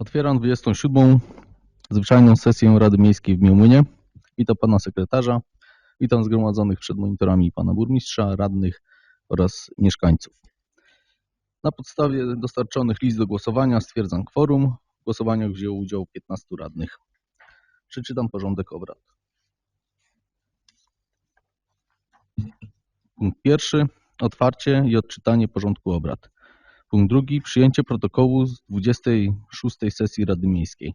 Otwieram 27. zwyczajną sesję Rady Miejskiej w Miłmynie. Witam pana sekretarza. Witam zgromadzonych przed monitorami pana burmistrza, radnych oraz mieszkańców. Na podstawie dostarczonych list do głosowania stwierdzam kworum. W głosowaniach wzięło udział 15 radnych. Przeczytam porządek obrad. Punkt pierwszy. Otwarcie i odczytanie porządku obrad. Punkt drugi. Przyjęcie protokołu z 26 sesji Rady Miejskiej.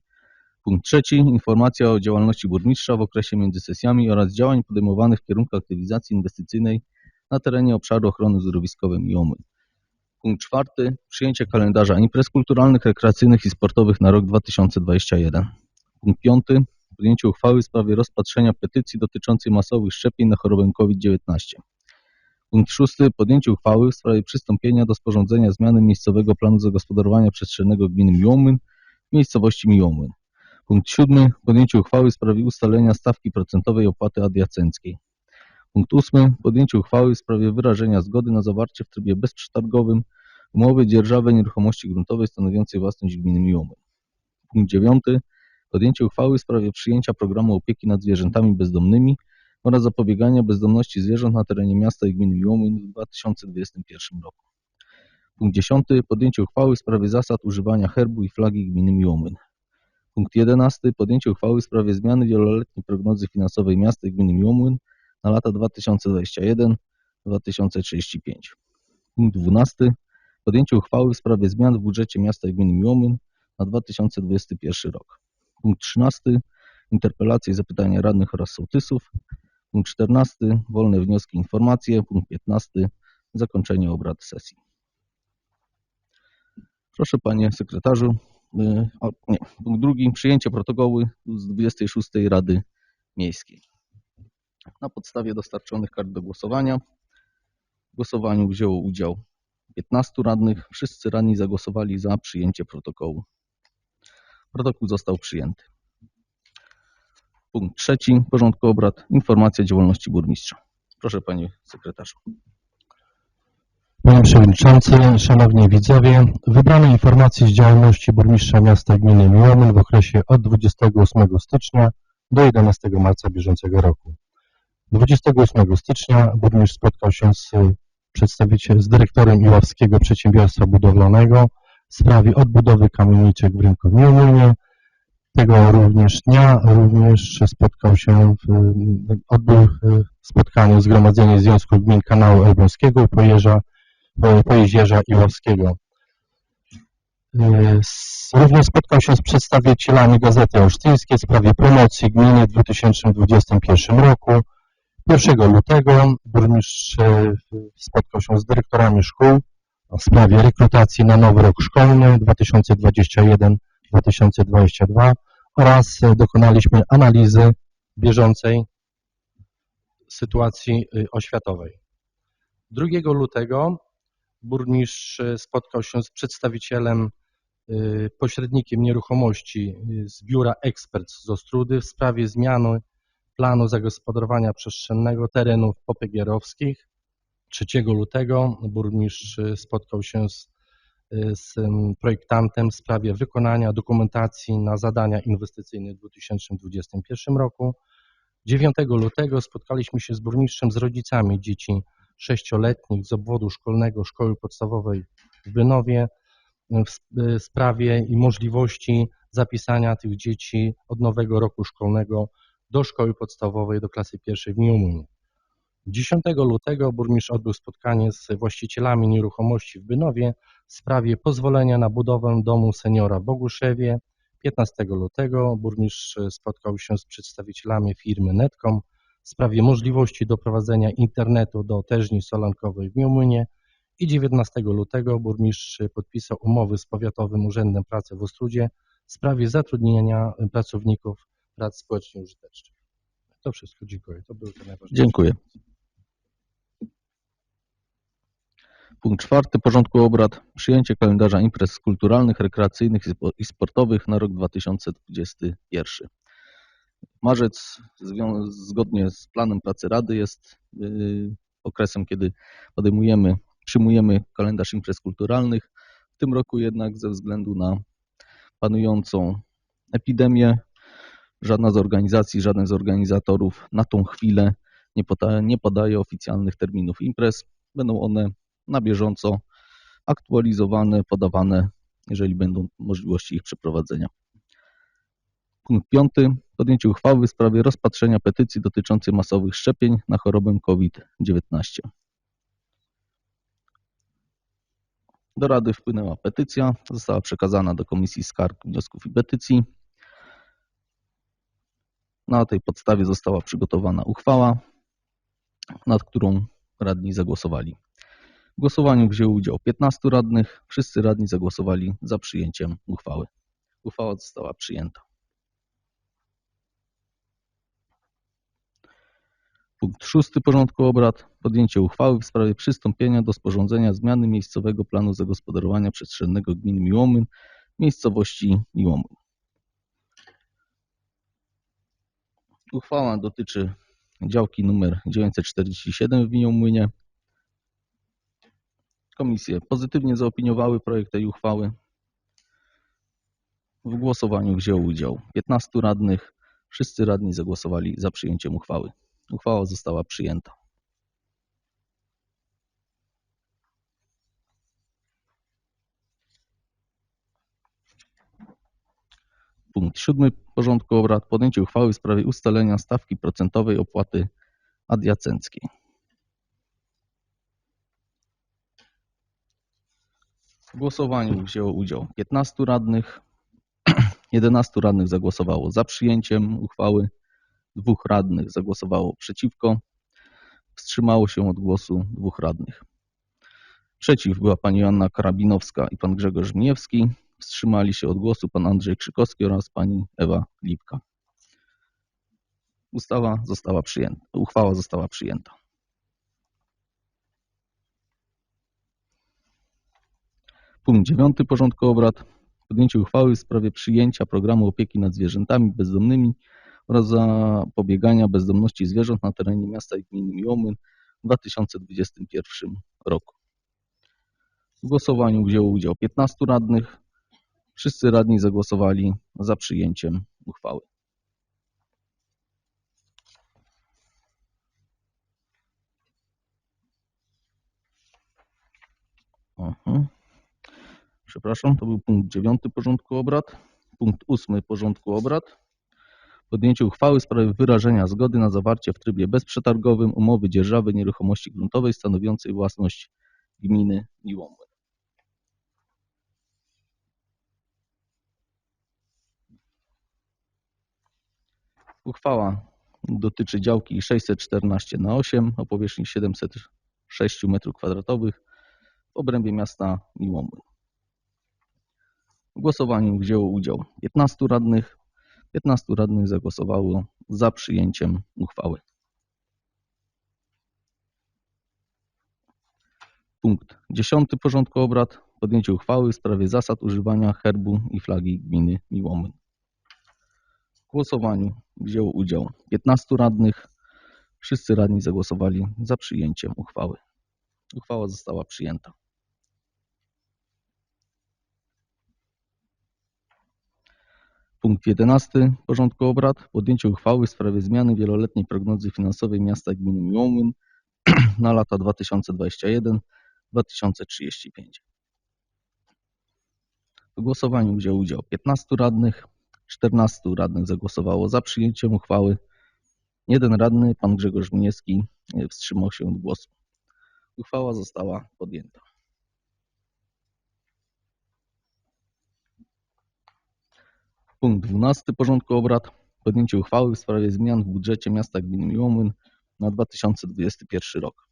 Punkt trzeci. Informacja o działalności burmistrza w okresie między sesjami oraz działań podejmowanych w kierunku aktywizacji inwestycyjnej na terenie obszaru ochrony zdrowiskowej Miłomy. Punkt czwarty. Przyjęcie kalendarza imprez kulturalnych, rekreacyjnych i sportowych na rok 2021. Punkt piąty. Podjęcie uchwały w sprawie rozpatrzenia petycji dotyczącej masowych szczepień na chorobę COVID-19. Punkt szósty. Podjęcie uchwały w sprawie przystąpienia do sporządzenia zmiany miejscowego planu zagospodarowania przestrzennego gminy Miłomyn w miejscowości Miłomyn. Punkt siódmy. Podjęcie uchwały w sprawie ustalenia stawki procentowej opłaty adiacenckiej. Punkt ósmy. Podjęcie uchwały w sprawie wyrażenia zgody na zawarcie w trybie bezprzetargowym umowy dzierżawy nieruchomości gruntowej stanowiącej własność gminy Miłomyn. Punkt dziewiąty. Podjęcie uchwały w sprawie przyjęcia programu opieki nad zwierzętami bezdomnymi oraz zapobiegania bezdomności zwierząt na terenie miasta i gminy Miłomyn w 2021 roku. Punkt 10. Podjęcie uchwały w sprawie zasad używania herbu i flagi gminy Miłomyn. Punkt 11. Podjęcie uchwały w sprawie zmiany wieloletniej prognozy finansowej miasta i gminy Miłomyn na lata 2021-2035. Punkt 12. Podjęcie uchwały w sprawie zmian w budżecie miasta i gminy Miłomyn na 2021 rok. Punkt 13. Interpelacje i zapytania radnych oraz sołtysów. Punkt 14. Wolne wnioski informacje. Punkt 15. Zakończenie obrad sesji. Proszę panie sekretarzu. y, O, nie. Punkt drugi. Przyjęcie protokołu z 26 Rady Miejskiej. Na podstawie dostarczonych kart do głosowania w głosowaniu wzięło udział 15 radnych. Wszyscy radni zagłosowali za przyjęcie protokołu. Protokół został przyjęty. Punkt trzeci porządku obrad. Informacja działalności burmistrza. Proszę panie sekretarzu. Panie Przewodniczący, Szanowni Widzowie, wybrane informacje z działalności burmistrza miasta gminy Miłomyn w okresie od 28 stycznia do 11 marca bieżącego roku. 28 stycznia burmistrz spotkał się z przedstawicielem, z dyrektorem Iławskiego Przedsiębiorstwa Budowlanego w sprawie odbudowy kamieniczek w rynku Miłominie. Tego również dnia również spotkał się, odbył e, spotkanie Zgromadzenie Związku Gmin Kanału Elbląskiego u Pojezia Pojezierza Iłowskiego. E, s- Również spotkał się z przedstawicielami Gazety Olsztyńskiej w sprawie promocji gminy w 2021 roku. 1 lutego burmistrz e, spotkał się z dyrektorami szkół w sprawie rekrutacji na nowy rok szkolny 2021-2022 oraz dokonaliśmy analizy bieżącej sytuacji y, oświatowej. 2 lutego burmistrz spotkał się z przedstawicielem, y, pośrednikiem nieruchomości y, z biura ekspert z Ostrudy w sprawie zmiany planu zagospodarowania przestrzennego terenów popegierowskich. 3 lutego burmistrz spotkał się z, z projektantem w sprawie wykonania dokumentacji na zadania inwestycyjne w 2021 roku. 9 lutego spotkaliśmy się z burmistrzem z rodzicami dzieci sześcioletnich z obwodu szkolnego Szkoły Podstawowej w Bynowie w sp- sprawie i możliwości zapisania tych dzieci od nowego roku szkolnego do szkoły podstawowej do klasy pierwszej w Miłominie. 10 lutego burmistrz odbył spotkanie z właścicielami nieruchomości w Bynowie w sprawie pozwolenia na budowę domu seniora w Boguszewie. 15 lutego burmistrz spotkał się z przedstawicielami firmy Netcom w sprawie możliwości doprowadzenia internetu do tężni solankowej w Miłominie i 19 lutego burmistrz podpisał umowy z Powiatowym Urzędem Pracy w Ostrudzie w sprawie zatrudnienia pracowników prac społecznie użytecznych. To wszystko, dziękuję. To były te najważniejsze. Dziękuję. Punkt czwarty porządku obrad. Przyjęcie kalendarza imprez kulturalnych, rekreacyjnych i spo- i sportowych na rok 2021. Marzec zgodnie z planem pracy Rady jest yy, okresem, kiedy podejmujemy, przyjmujemy kalendarz imprez kulturalnych. W tym roku jednak ze względu na panującą epidemię. Żadna z organizacji, żaden z organizatorów na tą chwilę nie, nie podaje oficjalnych terminów imprez. Będą one na bieżąco aktualizowane, podawane, jeżeli będą możliwości ich przeprowadzenia. Punkt piąty. Podjęcie uchwały w sprawie rozpatrzenia petycji dotyczącej masowych szczepień na chorobę COVID-19. Do Rady wpłynęła petycja, została przekazana do Komisji Skarg, Wniosków i Petycji. Na tej podstawie została przygotowana uchwała, nad którą radni zagłosowali. W głosowaniu wzięło udział 15 radnych. Wszyscy radni zagłosowali za przyjęciem uchwały. Uchwała została przyjęta. Punkt szósty porządku obrad. Podjęcie uchwały w sprawie przystąpienia do sporządzenia zmiany miejscowego planu zagospodarowania przestrzennego gminy Miłomyn miejscowości Miłomyn. Uchwała dotyczy działki numer 947 w Miłomynie. Komisje pozytywnie zaopiniowały projekt tej uchwały. W głosowaniu wzięło udział 15 radnych. Wszyscy radni zagłosowali za przyjęciem uchwały. Uchwała została przyjęta. Punkt siódmy porządku obrad. Podjęcie uchwały w sprawie ustalenia stawki procentowej opłaty adiacenckiej. W głosowaniu wzięło udział 15 radnych. 11 radnych zagłosowało za przyjęciem uchwały. Dwóch radnych zagłosowało przeciwko. Wstrzymało się od głosu dwóch radnych. Przeciw była pani Joanna Karabinowska i pan Grzegorz Mniejewski. Wstrzymali się od głosu pan Andrzej Krzykowski oraz pani Ewa Lipka. Ustawa została przyjęta. Uchwała została przyjęta. Punkt dziewiąty porządku obrad. Podjęcie uchwały w sprawie przyjęcia programu opieki nad zwierzętami bezdomnymi oraz zapobiegania bezdomności zwierząt na terenie miasta i gminy Miłomyn w 2021 roku. W głosowaniu wzięło udział 15 radnych. Wszyscy radni zagłosowali za przyjęciem uchwały. Aha. Przepraszam, to był punkt dziewiąty porządku obrad. Punkt ósmy porządku obrad. Podjęcie uchwały w sprawie wyrażenia zgody na zawarcie w trybie bezprzetargowym umowy dzierżawy nieruchomości gruntowej stanowiącej własność gminy Miłomłyn. Uchwała dotyczy działki 614 na 8 o powierzchni 706 m2 w obrębie miasta Miłomłyn. W głosowaniu wzięło udział 15 radnych. 15 radnych zagłosowało za przyjęciem uchwały. Punkt 10 porządku obrad. Podjęcie uchwały w sprawie zasad używania herbu i flagi gminy Miłomyn. W głosowaniu wzięło udział 15 radnych. Wszyscy radni zagłosowali za przyjęciem uchwały. Uchwała została przyjęta. Punkt 11 porządku obrad. Podjęcie uchwały w sprawie zmiany wieloletniej prognozy finansowej miasta gminy Miłomyn na lata 2021-2035. W głosowaniu wziął udział 15 radnych. 14 radnych zagłosowało za przyjęciem uchwały. Jeden radny, pan Grzegorz Miniewski, wstrzymał się od głosu. Uchwała została podjęta. Punkt 12 porządku obrad. Podjęcie uchwały w sprawie zmian w budżecie miasta gminy Miłomłyn na 2021 rok.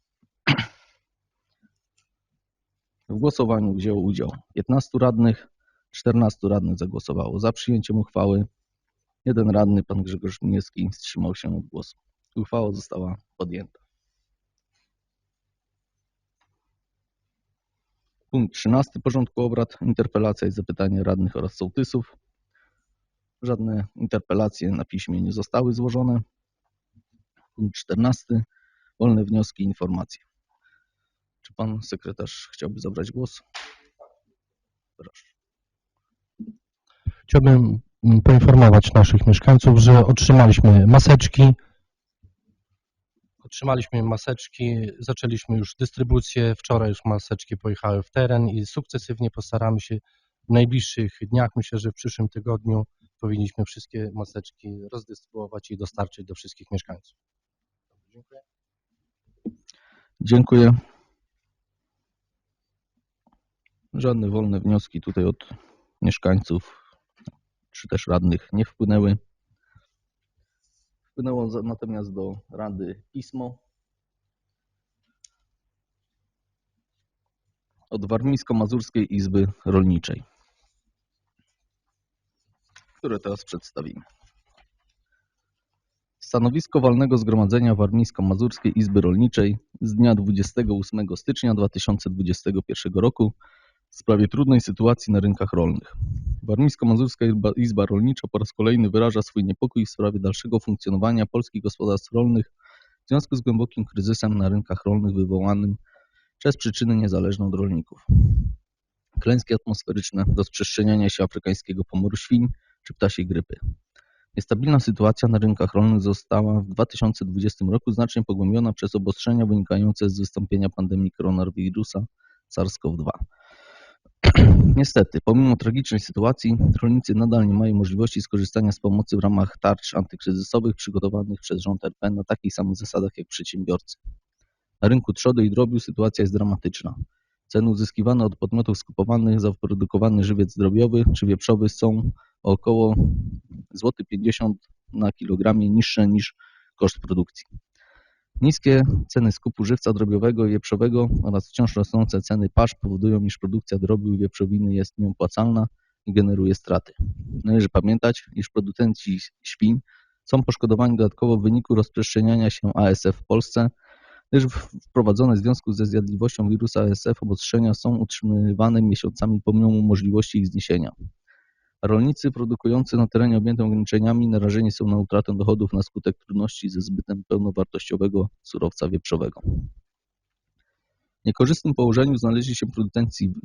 W głosowaniu wzięło udział 15 radnych. 14 radnych zagłosowało za przyjęciem uchwały. Jeden radny, pan Grzegorz Miniewski, wstrzymał się od głosu. Uchwała została podjęta. Punkt 13 porządku obrad. Interpelacja i zapytania radnych oraz sołtysów. Żadne interpelacje na piśmie nie zostały złożone. Punkt 14. Wolne wnioski i informacje. Czy pan sekretarz chciałby zabrać głos? Proszę. Chciałbym mm, poinformować naszych mieszkańców, że otrzymaliśmy maseczki. Otrzymaliśmy maseczki, zaczęliśmy już dystrybucję. Wczoraj już maseczki pojechały w teren i sukcesywnie postaramy się w najbliższych dniach, myślę, że w przyszłym tygodniu powinniśmy wszystkie maseczki rozdystrybuować i dostarczyć do wszystkich mieszkańców. Dziękuję. Dziękuję. Żadne wolne wnioski tutaj od mieszkańców czy też radnych nie wpłynęły. Wpłynęło natomiast do Rady pismo od Warmińsko-Mazurskiej Izby Rolniczej, które teraz przedstawimy. Stanowisko Walnego Zgromadzenia Warmińsko-Mazurskiej Izby Rolniczej z dnia 28 stycznia 2021 roku w sprawie trudnej sytuacji na rynkach rolnych. Warmińsko-Mazurska Izba, Rolnicza po raz kolejny wyraża swój niepokój w sprawie dalszego funkcjonowania polskich gospodarstw rolnych w związku z głębokim kryzysem na rynkach rolnych wywołanym przez przyczyny niezależne od rolników. Klęski atmosferyczne, rozprzestrzeniania się afrykańskiego pomoru świń czy ptasiej grypy. Niestabilna sytuacja na rynkach rolnych została w 2020 roku znacznie pogłębiona przez obostrzenia wynikające z wystąpienia pandemii koronawirusa SARS-CoV-2. Niestety, pomimo tragicznej sytuacji, rolnicy nadal nie mają możliwości skorzystania z pomocy w ramach tarcz antykryzysowych przygotowanych przez rząd RP na takich samych zasadach jak przedsiębiorcy. Na rynku trzody i drobiu sytuacja jest dramatyczna. Ceny uzyskiwane od podmiotów skupowanych za wyprodukowany żywiec drobiowy czy wieprzowy są około złoty 50 na kilogramie niższe niż koszt produkcji. Niskie ceny skupu żywca drobiowego i wieprzowego oraz wciąż rosnące ceny pasz powodują, iż produkcja drobiu i wieprzowiny jest nieopłacalna i generuje straty. Należy pamiętać, iż producenci świń są poszkodowani dodatkowo w wyniku rozprzestrzeniania się ASF w Polsce, gdyż wprowadzone w związku ze zjadliwością wirusa ASF obostrzenia są utrzymywane miesiącami pomimo możliwości ich zniesienia. Rolnicy produkujący na terenie objętym ograniczeniami narażeni są na utratę dochodów na skutek trudności ze zbytem pełnowartościowego surowca wieprzowego. W niekorzystnym położeniu znaleźli się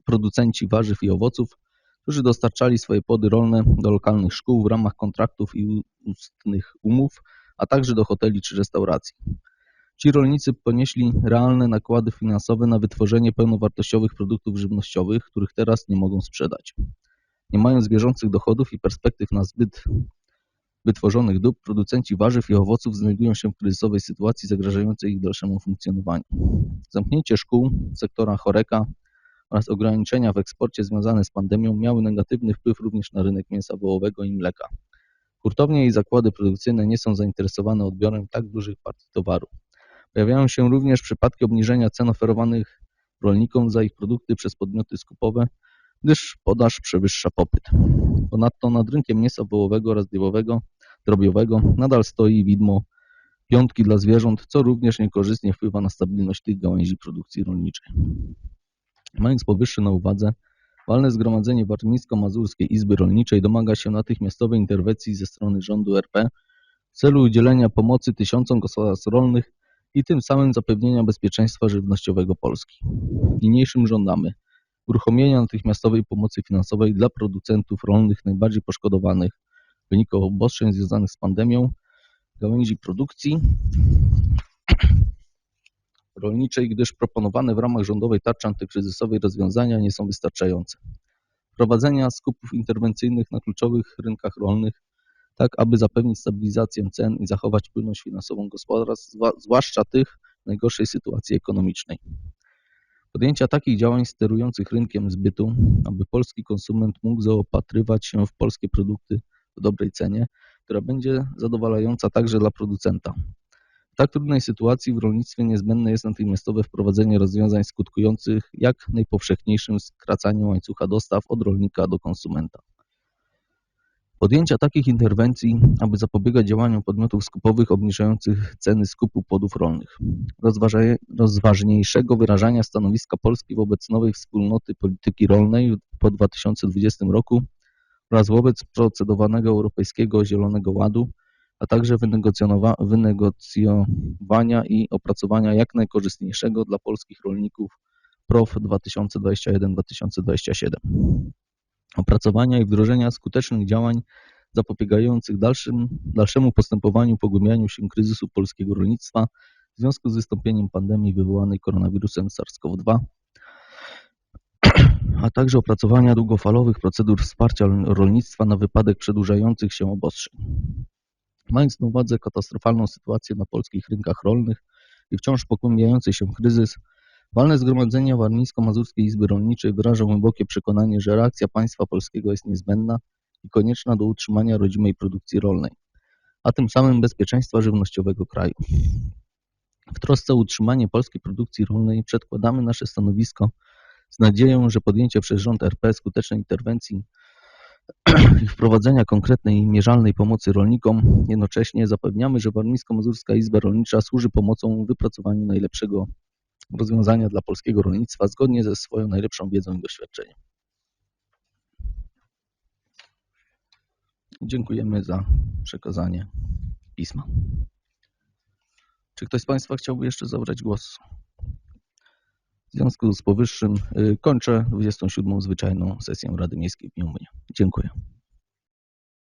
producenci, warzyw i owoców, którzy dostarczali swoje płody rolne do lokalnych szkół w ramach kontraktów i ustnych umów, a także do hoteli czy restauracji. Ci rolnicy ponieśli realne nakłady finansowe na wytworzenie pełnowartościowych produktów żywnościowych, których teraz nie mogą sprzedać. Nie mając bieżących dochodów i perspektyw na zbyt wytworzonych dóbr, producenci warzyw i owoców znajdują się w kryzysowej sytuacji zagrażającej ich dalszemu funkcjonowaniu. Zamknięcie szkół, sektora choreka oraz ograniczenia w eksporcie związane z pandemią miały negatywny wpływ również na rynek mięsa wołowego i mleka. Hurtownie i zakłady produkcyjne nie są zainteresowane odbiorem tak dużych partii towaru. Pojawiają się również przypadki obniżenia cen oferowanych rolnikom za ich produkty przez podmioty skupowe, gdyż podaż przewyższa popyt. Ponadto nad rynkiem mięsa wołowego oraz diabowego, drobiowego nadal stoi widmo piątki dla zwierząt, co również niekorzystnie wpływa na stabilność tych gałęzi produkcji rolniczej. Mając powyższe na uwadze, Walne Zgromadzenie Warmińsko-Mazurskiej Izby Rolniczej domaga się natychmiastowej interwencji ze strony rządu RP w celu udzielenia pomocy tysiącom gospodarstw rolnych i tym samym zapewnienia bezpieczeństwa żywnościowego Polski. Niniejszym żądamy uruchomienia natychmiastowej pomocy finansowej dla producentów rolnych najbardziej poszkodowanych w wyniku obostrzeń związanych z pandemią gałęzi produkcji rolniczej, gdyż proponowane w ramach rządowej tarczy antykryzysowej rozwiązania nie są wystarczające. Wprowadzenia skupów interwencyjnych na kluczowych rynkach rolnych, tak aby zapewnić stabilizację cen i zachować płynność finansową gospodarstw, zwłaszcza tych w najgorszej sytuacji ekonomicznej. Podjęcia takich działań sterujących rynkiem zbytu, aby polski konsument mógł zaopatrywać się w polskie produkty w dobrej cenie, która będzie zadowalająca także dla producenta. W tak trudnej sytuacji w rolnictwie niezbędne jest natychmiastowe wprowadzenie rozwiązań skutkujących jak najpowszechniejszym skracaniem łańcucha dostaw od rolnika do konsumenta. Podjęcia takich interwencji, aby zapobiegać działaniom podmiotów skupowych obniżających ceny skupu płodów rolnych. Rozważniejszego wyrażania stanowiska Polski wobec nowej wspólnoty polityki rolnej po 2020 roku oraz wobec procedowanego Europejskiego Zielonego Ładu, a także wynegocjowania i opracowania jak najkorzystniejszego dla polskich rolników PROW 2021-2027. Opracowania i wdrożenia skutecznych działań zapobiegających dalszym, dalszemu postępowaniu, pogłębianiu się kryzysu polskiego rolnictwa w związku z wystąpieniem pandemii wywołanej koronawirusem SARS-CoV-2, a także opracowania długofalowych procedur wsparcia rolnictwa na wypadek przedłużających się obostrzeń. Mając na uwadze katastrofalną sytuację na polskich rynkach rolnych i wciąż pogłębiający się kryzys, Walne Zgromadzenie Warmińsko-Mazurskiej Izby Rolniczej wyraża głębokie przekonanie, że reakcja państwa polskiego jest niezbędna i konieczna do utrzymania rodzimej produkcji rolnej, a tym samym bezpieczeństwa żywnościowego kraju. W trosce o utrzymanie polskiej produkcji rolnej przedkładamy nasze stanowisko z nadzieją, że podjęcie przez rząd RP skutecznej interwencji i wprowadzenia konkretnej i mierzalnej pomocy rolnikom, jednocześnie zapewniamy, że Warmińsko-Mazurska Izba Rolnicza służy pomocą w wypracowaniu najlepszego rozwiązania dla polskiego rolnictwa zgodnie ze swoją najlepszą wiedzą i doświadczeniem. Dziękujemy za przekazanie pisma. Czy ktoś z Państwa chciałby jeszcze zabrać głos? W związku z powyższym y, kończę 27. zwyczajną sesję Rady Miejskiej w Gminie. Dziękuję.